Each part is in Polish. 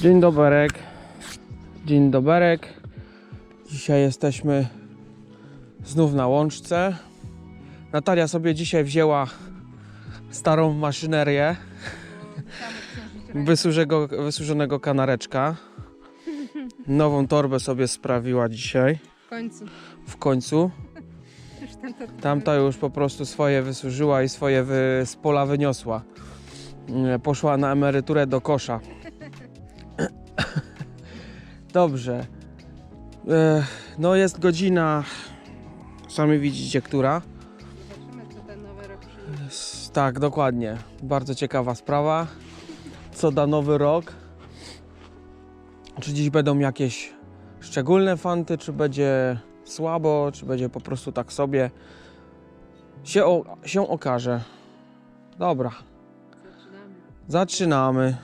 Dzień doberek. Dzień doberek. Dzisiaj jesteśmy znów na łączce. Natalia sobie dzisiaj wzięła starą maszynerię wysużego, wysuszonego kanareczka. Nową torbę sobie sprawiła dzisiaj W końcu. w końcu. Tamta, już po prostu swoje wysłużyła i swoje wy, z pola wyniosła. Mm, Poszła na emeryturę do kosza. Dobrze. No jest godzina, sami widzicie, która. Zobaczymy, co ten nowy rok przyniesie. Tak, dokładnie. Bardzo ciekawa sprawa. Co da nowy rok? Czy dziś będą jakieś szczególne fanty, czy będzie słabo, czy będzie po prostu tak sobie? Się, o, się okaże. Dobra, Zaczynamy. zaczynamy.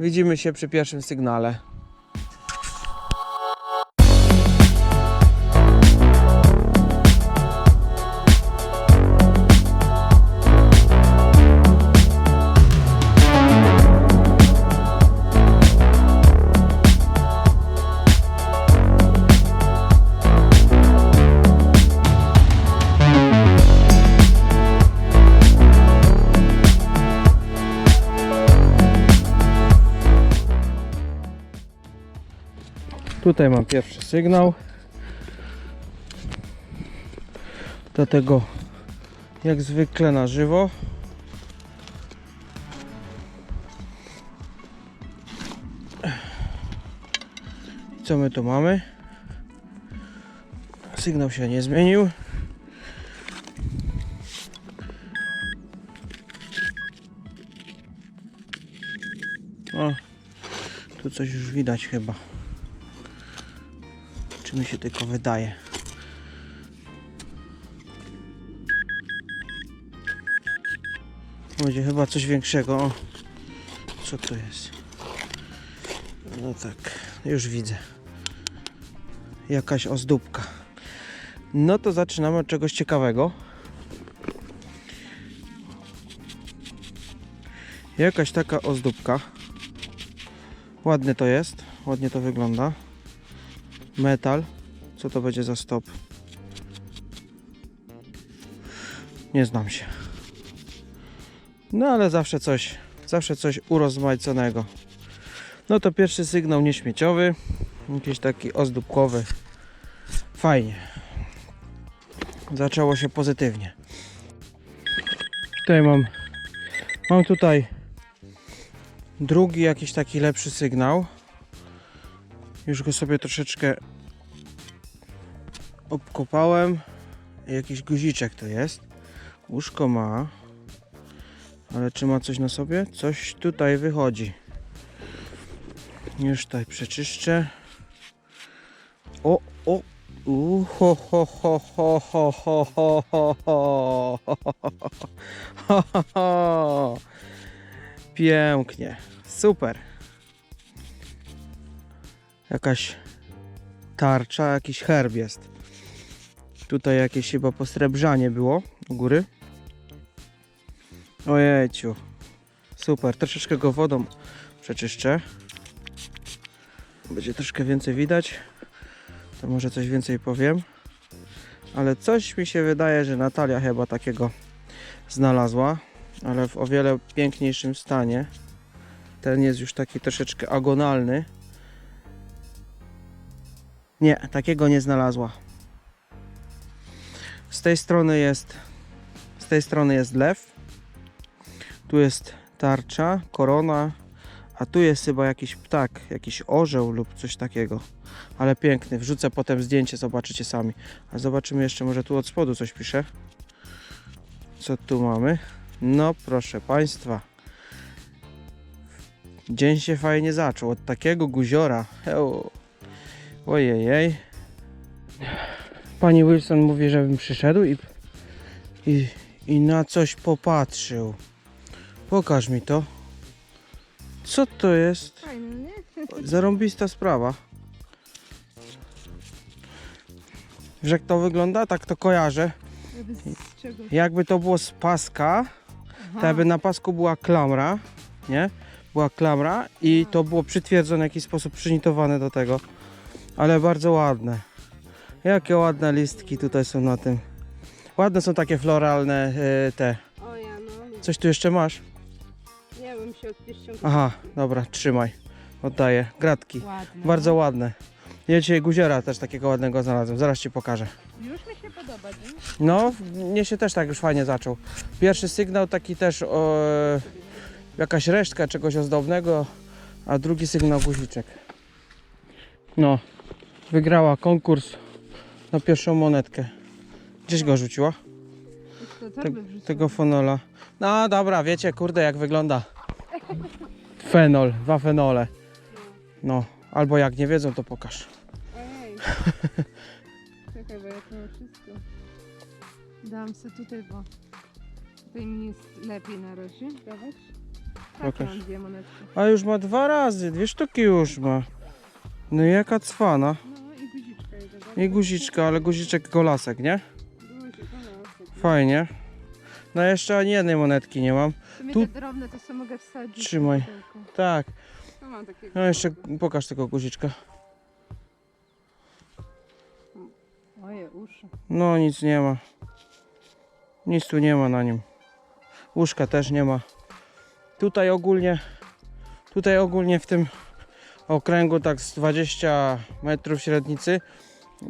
Widzimy się przy pierwszym sygnale. Tutaj mam pierwszy sygnał. Do tego jak zwykle na żywo. Co my tu mamy? Sygnał się nie zmienił. O, tu coś już widać chyba. Mi się tylko wydaje? Będzie chyba coś większego. O, co to jest? No tak, już widzę. Jakaś ozdóbka. No to zaczynamy od czegoś ciekawego. Jakaś taka ozdóbka. Ładne to jest, ładnie to wygląda. Metal. Co to będzie za stop? Nie znam się. No ale zawsze coś, zawsze coś urozmaiconego. No to pierwszy sygnał nieśmieciowy. Jakiś taki ozdóbkowy. Fajnie. Zaczęło się pozytywnie. Tutaj mam, mam tutaj drugi jakiś taki lepszy sygnał. Już go sobie troszeczkę obkopałem. Jakiś guziczek to jest. Łóżko ma. Ale czy ma coś na sobie? Coś tutaj wychodzi. Już tutaj przeczyszczę. O, o. U, ho, ho, ho, ho, ho, ho, ho, ho, ho. Ho, ho, ho. Pięknie. Super. Jakaś tarcza, jakiś herb jest. Tutaj jakieś chyba posrebrzanie było u góry. Ojejciu. Super. Troszeczkę go wodą przeczyszczę. Będzie troszkę więcej widać. To może coś więcej powiem. Ale coś mi się wydaje, że Natalia chyba takiego znalazła. Ale w o wiele piękniejszym stanie. Ten jest już taki troszeczkę agonalny. Nie, takiego nie znalazła. Z tej strony jest z tej strony jest lew. Tu jest tarcza, korona, a tu jest chyba jakiś ptak, jakiś orzeł lub coś takiego. Ale piękny. Wrzucę potem zdjęcie, zobaczycie sami. A zobaczymy jeszcze, może tu od spodu coś pisze. Co tu mamy? No proszę Państwa. Dzień się fajnie zaczął. Od takiego guziora. Ojejej. Pani Wilson mówi, żebym przyszedł i, i, i na coś popatrzył. Pokaż mi to. Co to jest? Fajne, nie? Zarąbista sprawa. Wiesz jak to wygląda? Tak to kojarzę. Jakby to było z paska, to jakby na pasku była klamra, nie? była klamra i to było przytwierdzone w jakiś sposób, przynitowane do tego. Ale bardzo ładne. Jakie ładne listki tutaj są na tym. Ładne są takie floralne e, te. O ja no. Coś tu jeszcze masz? Nie wiem, się odpieszczą. Aha, dobra, trzymaj. Oddaję. Gratki. Ładne. Bardzo ładne. Ja dzisiaj guziora też takiego ładnego znalazłem. Zaraz ci pokażę. Już mi się podoba, nie? No, mnie się też tak już fajnie zaczął. Pierwszy sygnał taki też o, jakaś resztka czegoś ozdobnego, a drugi sygnał guziczek. No, wygrała konkurs na pierwszą monetkę. Gdzieś go rzuciła? Te, tego fenola. No dobra, wiecie, kurde, jak wygląda. Fenol, dwa fenole. No, albo jak nie wiedzą, to pokaż. Ojej. Czekaj, bo ja to mam wszystko. Dam se tutaj, bo tutaj mi jest lepiej na razie. Dawać? Tak, Pokaż. mam dwie monetki. A już ma dwa razy, dwie sztuki już ma. No i jaka cwana. No i guziczka jeden. I guziczka, ale guziczek golasek, nie? Fajnie. No jeszcze ani jednej monetki nie mam. Tu- te drobne to sobie mogę wsadzić. Trzymaj. Tak. No mam takiego. No jeszcze pokaż tego guziczka. Moje uszy. No nic nie ma. Nic tu nie ma na nim. Łóżka też nie ma. Tutaj ogólnie, tutaj ogólnie w tym okręgu tak z 20 metrów średnicy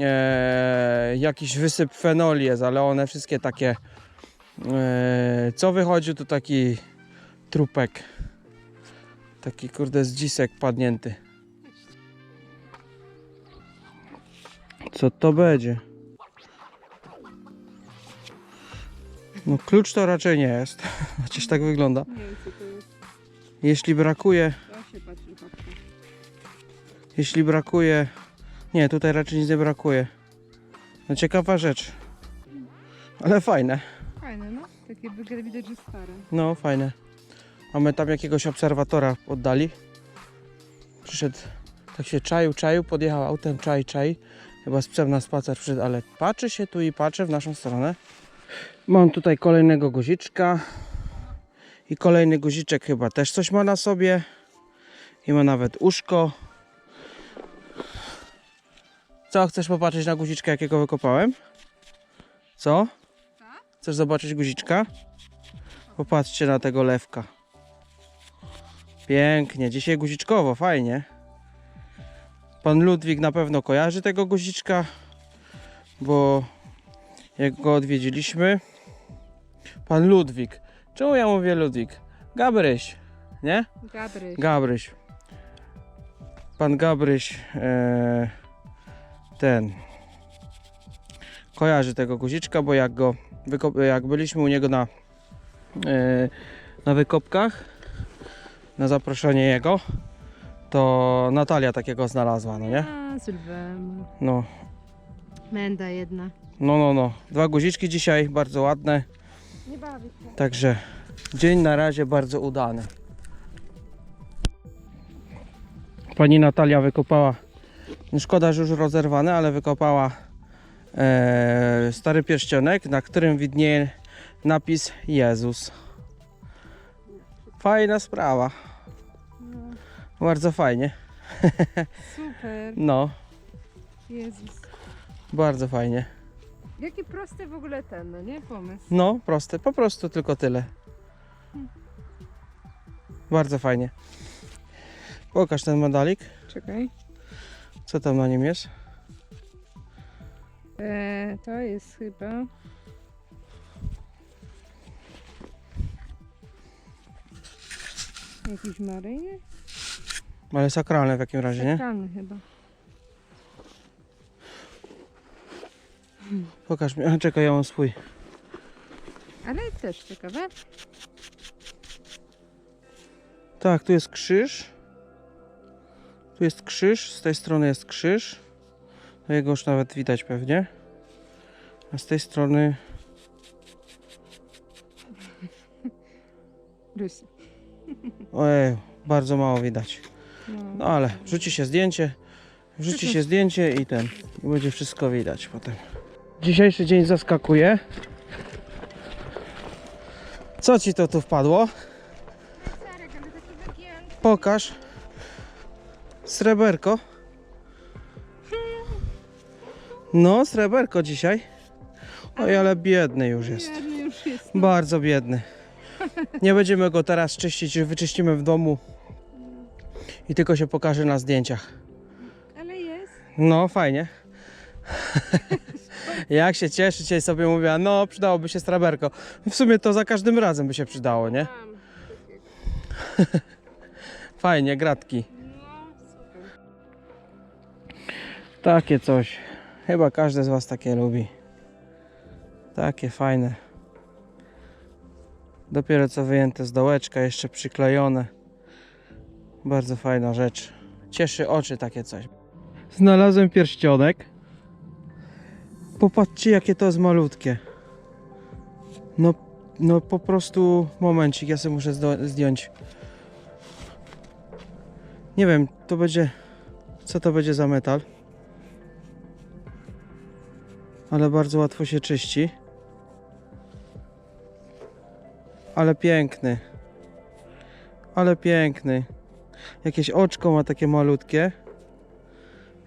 e, jakiś wysyp fenoli jest, ale one wszystkie takie e, co wychodzi to taki trupek. Taki kurde zdzisek padnięty. Co to będzie? No klucz to raczej nie jest. Chociaż tak wygląda. Jeśli brakuje, jeśli brakuje... Nie, tutaj raczej nic nie brakuje. No ciekawa rzecz. Ale fajne. Fajne, no. Takie wygląda widać, że stare. No, fajne. Mamy tam jakiegoś obserwatora oddali. Przyszedł, tak się czaił, czaił, podjechał autem, czai, czai. Chyba z psem na spacer przyszedł, ale patrzy się tu i patrzy w naszą stronę. Mam tutaj kolejnego guziczka. I kolejny guziczek chyba też coś ma na sobie. I ma nawet uszko. Co, chcesz popatrzeć na guziczka, jakiego wykopałem? Co? Chcesz zobaczyć guziczka? Popatrzcie na tego lewka. Pięknie, dzisiaj guziczkowo, fajnie. Pan Ludwik na pewno kojarzy tego guziczka, bo jak go odwiedziliśmy. Pan Ludwik. Czemu ja mówię Ludwik? Gabryś, nie? Gabryś. Gabryś. Pan Gabryś e, ten kojarzy tego guziczka, bo jak go jak byliśmy u niego na e, na wykopkach na zaproszenie jego to Natalia takiego znalazła, no nie? A, Sylwem. No, Menda jedna. no, no, no. Dwa guziczki dzisiaj, bardzo ładne. Nie bawię się. Także dzień na razie bardzo udany. Pani Natalia wykopała, szkoda, że już rozerwane, ale wykopała e, stary pierścionek, na którym widnieje napis Jezus. Fajna sprawa, No, bardzo fajnie. super. No, Jezus. bardzo fajnie. Jaki prosty w ogóle ten, no nie? Pomysł. No, proste, po prostu tylko tyle. Bardzo fajnie. Pokaż ten medalik. Czekaj. Co tam na nim jest? E, to jest chyba... Jakiś Maryjny? Ale sakralne w jakim razie, nie? Sakralny chyba. Pokaż mi. A, czekaj, ja mam swój. Ale też ciekawe. Tak, tu jest krzyż. Tu jest krzyż, z tej strony jest krzyż. No jego już nawet widać pewnie. A z tej strony Rysy. ojej, bardzo mało widać. No. Ale wrzuci się zdjęcie, wrzuci się zdjęcie i ten, i będzie wszystko widać potem. Dzisiejszy dzień zaskakuje. Co ci to tu wpadło? Pokaż. Sreberko. No, sreberko dzisiaj. Oj, ale biedny już jest. Biedny już jest. Bardzo biedny. Nie będziemy go teraz czyścić, wyczyścimy w domu i tylko się pokaże na zdjęciach. Ale jest. No, fajnie. Jak się cieszy, dzisiaj sobie mówiła, no przydałoby się straberko. W sumie to za każdym razem by się przydało, nie? Fajnie, gratki. Takie coś. Chyba każdy z Was takie lubi. Takie fajne. Dopiero co wyjęte z dołeczka, jeszcze przyklejone. Bardzo fajna rzecz. Cieszy oczy takie coś. Znalazłem pierścionek. Popatrzcie jakie to jest malutkie. No, no po prostu momencik, ja sobie muszę zdjąć. Nie wiem, to będzie... Co to będzie za metal? Ale bardzo łatwo się czyści. Ale piękny. Ale piękny. Jakieś oczko ma takie malutkie.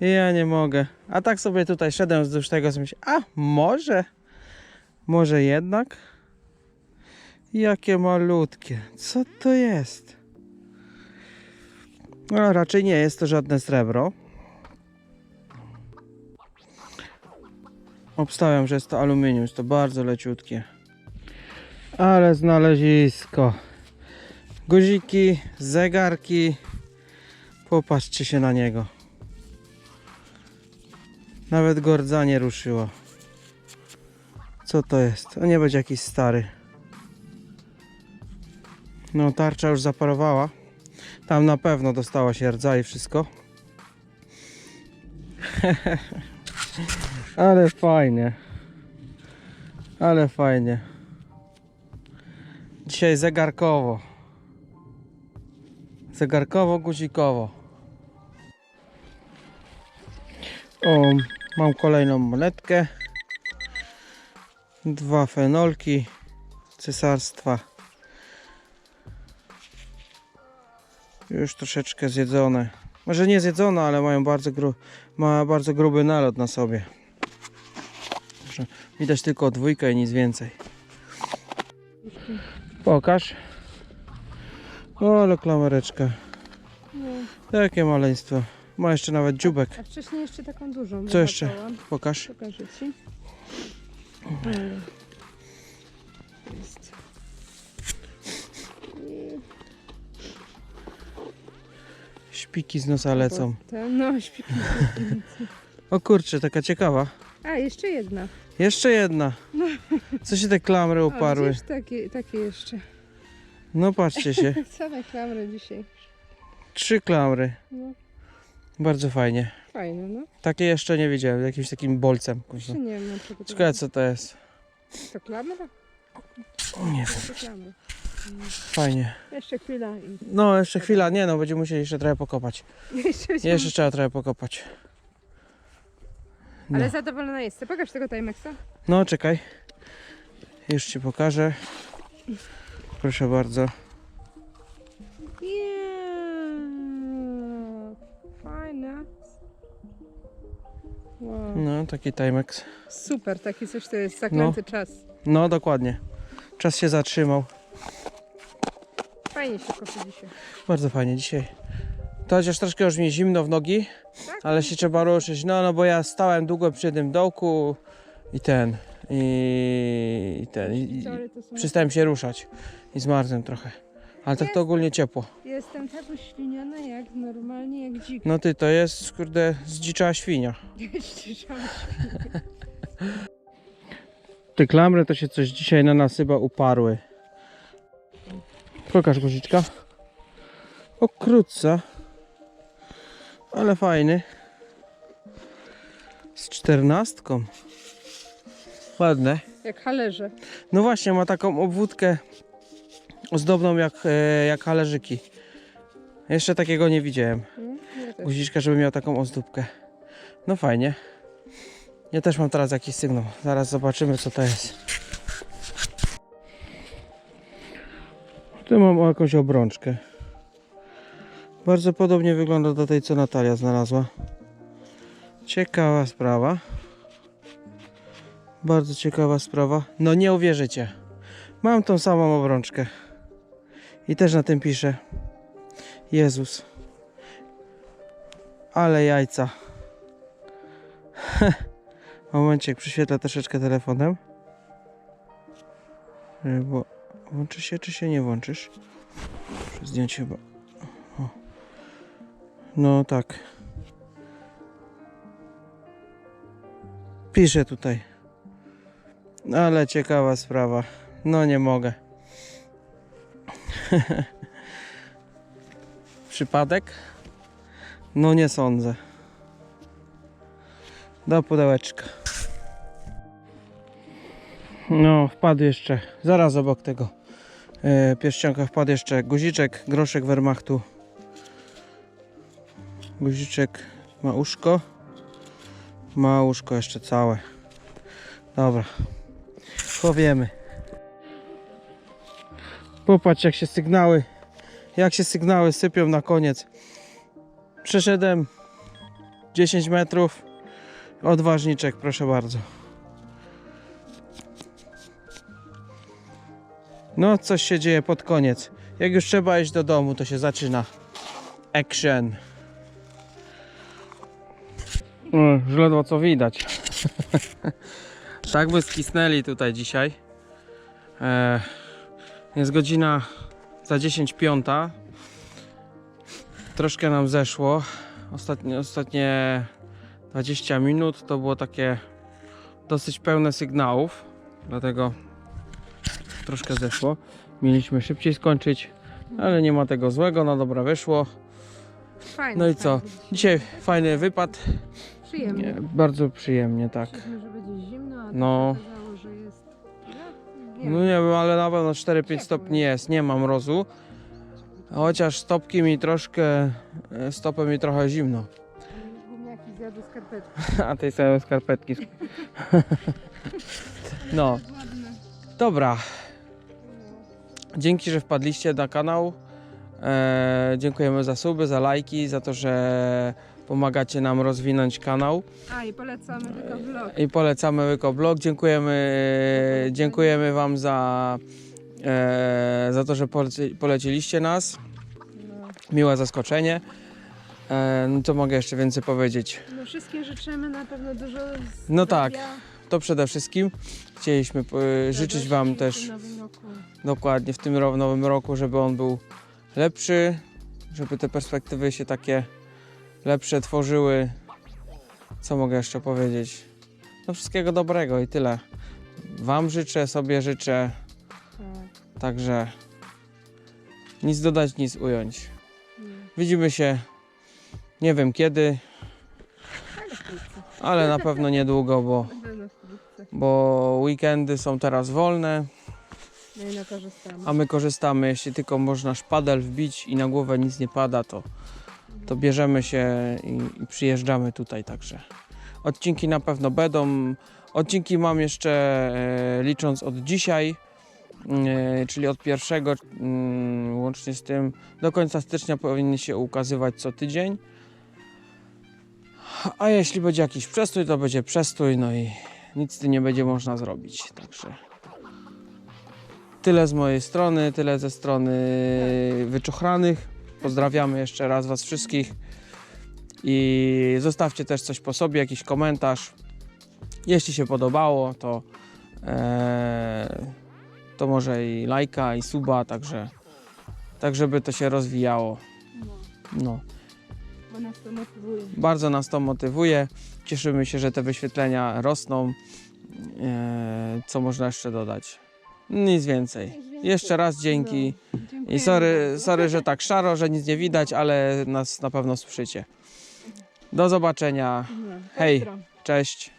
Ja nie mogę. A tak sobie tutaj szedłem wzdłuż tego, sobie myślę, a może? Może jednak? Jakie malutkie. Co to jest? No, raczej nie jest to żadne srebro. Obstawiam, że jest to aluminium, jest to bardzo leciutkie. Ale znalezisko. Guziki, zegarki. Popatrzcie się na niego. Nawet gordza nie ruszyło. Co to jest? To nie będzie jakiś stary. No, tarcza już zaparowała. Tam na pewno dostała się rdza i wszystko. Ale fajnie. Ale fajnie. Dzisiaj zegarkowo. Zegarkowo, guzikowo. O, mam kolejną monetkę. Dwa fenolki cesarstwa. Już troszeczkę zjedzone. Może nie zjedzone, ale mają bardzo, gru ma bardzo gruby nalot na sobie. Że Widać tylko dwójkę i nic więcej. Pokaż. O, ale klamereczka. No. Takie maleństwo. Ma jeszcze nawet dziubek. A wcześniej jeszcze taką dużą. Co jeszcze? Pokaż. Pokażę ci. Jest. Śpiki z nosa lecą. No, śpiki. O kurczę, taka ciekawa. A, jeszcze jedna. Jeszcze jedna. Co się te klamry O, uparły? widzisz, takie, takie jeszcze. No patrzcie się. Same klamry dzisiaj. Trzy klamry. No, Bardzo fajnie. fajne, no. Takie jeszcze nie widziałem. Jakimś takim bolcem. Jeszcze nie wiem, czego to Ciekawe co to jest. To klamra? Nie wiem. To klamra. Fajnie. Jeszcze chwila i... No jeszcze chwila. Nie no, będziemy musieli jeszcze trochę pokopać. Jeszcze, Jeszcze trzeba trochę pokopać. No. Ale zadowolona jestem. Pokaż tego Timexa. No, czekaj. Już ci pokażę. Proszę bardzo. Yeah. Fajne. Wow. No, taki Timex. Super, taki coś to jest zaklęty czas. No, dokładnie. Czas się zatrzymał. Fajnie się kopi dzisiaj. Bardzo fajnie dzisiaj. To chociaż troszkę już mi zimno w nogi, Tak? ale się trzeba ruszyć. No, no bo ja stałem długo przy tym dołku i ten. I, i ten. I, i przestałem się ruszać i zmarzłem trochę. Ale tak to ogólnie ciepło. Jestem tak uświniona jak normalnie jak dzik. No ty to jest, kurde, zdziczała świnia. Te klamry to się coś dzisiaj na nas chyba uparły. Pokaż guziczka. Okrutca. Ale fajny. Z czternastką. Ładne. Jak halerze. No właśnie, ma taką obwódkę ozdobną jak, e, jak halerzyki. Jeszcze takiego nie widziałem. No, ja. Guziczka, żeby miał taką ozdóbkę. No fajnie. Ja też mam teraz jakiś sygnał. Zaraz zobaczymy co to jest. Tu mam jakąś obrączkę. Bardzo podobnie wygląda do tej, co Natalia znalazła. Ciekawa sprawa. Bardzo ciekawa sprawa. No nie uwierzycie. Mam tą samą obrączkę. I też na tym pisze. Jezus. Ale jajca. Momencik, przyświetlę troszeczkę telefonem. Y, Bo włączy się, czy się nie włączysz? Muszę zdjąć chyba. No tak. Piszę tutaj. Ale ciekawa sprawa. No nie mogę. Przypadek? No nie sądzę. Do pudełeczka. No, wpadł jeszcze, zaraz obok tego e, pierścionka wpadł jeszcze guziczek, groszek Wehrmachtu. Guziczek ma uszko. Ma uszko jeszcze całe. Dobra, powiemy. Popatrz jak się sygnały, jak się sygnały sypią na koniec. Przeszedłem 10 metrów. Odważniczek, proszę bardzo. No, coś się dzieje pod koniec. Jak już trzeba iść do domu, to się zaczyna. Action. Już ledwo co widać. tak by skisnęli tutaj dzisiaj. E, jest godzina za 10 piąta. Troszkę nam zeszło. Ostatnie, ostatnie 20 minut to było takie dosyć pełne sygnałów. Dlatego troszkę zeszło. Mieliśmy szybciej skończyć, ale nie ma tego złego, no dobra, wyszło. Fajnie. No i co? Dzisiaj fajny wypad, Przyjemnie. nie, bardzo przyjemnie, tak. Myśleliśmy, że będzie zimno, a No. no. się okazało, że jest... No, nie No wiem. nie wiem, ale na pewno 4-5 Ciepło stopni jest, nie ma mrozu. Chociaż stopki mi troszkę, e, stopy mi trochę zimno. Gumniaki zjadły skarpetki. A tej same skarpetki. No, dobra. Dzięki, że wpadliście na kanał. E, dziękujemy za suby, za lajki, za to, że pomagacie nam rozwinąć kanał. A i polecamy tylko vlog. I polecamy Wykoblog. Dziękujemy, dziękujemy Wam za, e, za to, że poleci, poleciliście nas. Miłe zaskoczenie. E, no co mogę jeszcze więcej powiedzieć? no wszystkim życzymy na pewno dużo No tak. zdrowia, To przede wszystkim chcieliśmy e, życzyć Wam też w nowym roku. dokładnie w tym nowym roku, żeby on był lepszy, żeby te perspektywy się takie lepsze tworzyły. Co mogę jeszcze powiedzieć? No wszystkiego dobrego i tyle. Wam życzę, sobie życzę, Tak. także nic dodać, nic ująć. Widzimy się nie wiem kiedy, Ale na pewno niedługo, bo, bo weekendy są teraz wolne, No korzystamy. a my korzystamy, jeśli tylko można szpadel wbić i na głowę nic nie pada, to, to bierzemy się i, i przyjeżdżamy tutaj także. Odcinki na pewno będą. Odcinki mam jeszcze e, licząc od dzisiaj, e, czyli od pierwszego, mm, łącznie z tym do końca stycznia powinny się ukazywać co tydzień. A jeśli będzie jakiś przestój, to będzie przestój, no i nic z tym nie będzie można zrobić. Także tyle z mojej strony, tyle ze strony wyczuchranych. Pozdrawiamy jeszcze raz Was wszystkich i zostawcie też coś po sobie, jakiś komentarz. Jeśli się podobało, to, e, to może i lajka, i suba, także tak żeby to się rozwijało. No, No. bo nas to motywuje. Bardzo nas to motywuje. Cieszymy się, że te wyświetlenia rosną. E, co można jeszcze dodać? Nic więcej. Jeszcze raz dzięki. Dziękuję I sorry, sorry, że tak szaro, że nic nie widać, ale nas na pewno słyszycie. Do zobaczenia. No, Hej. Cześć.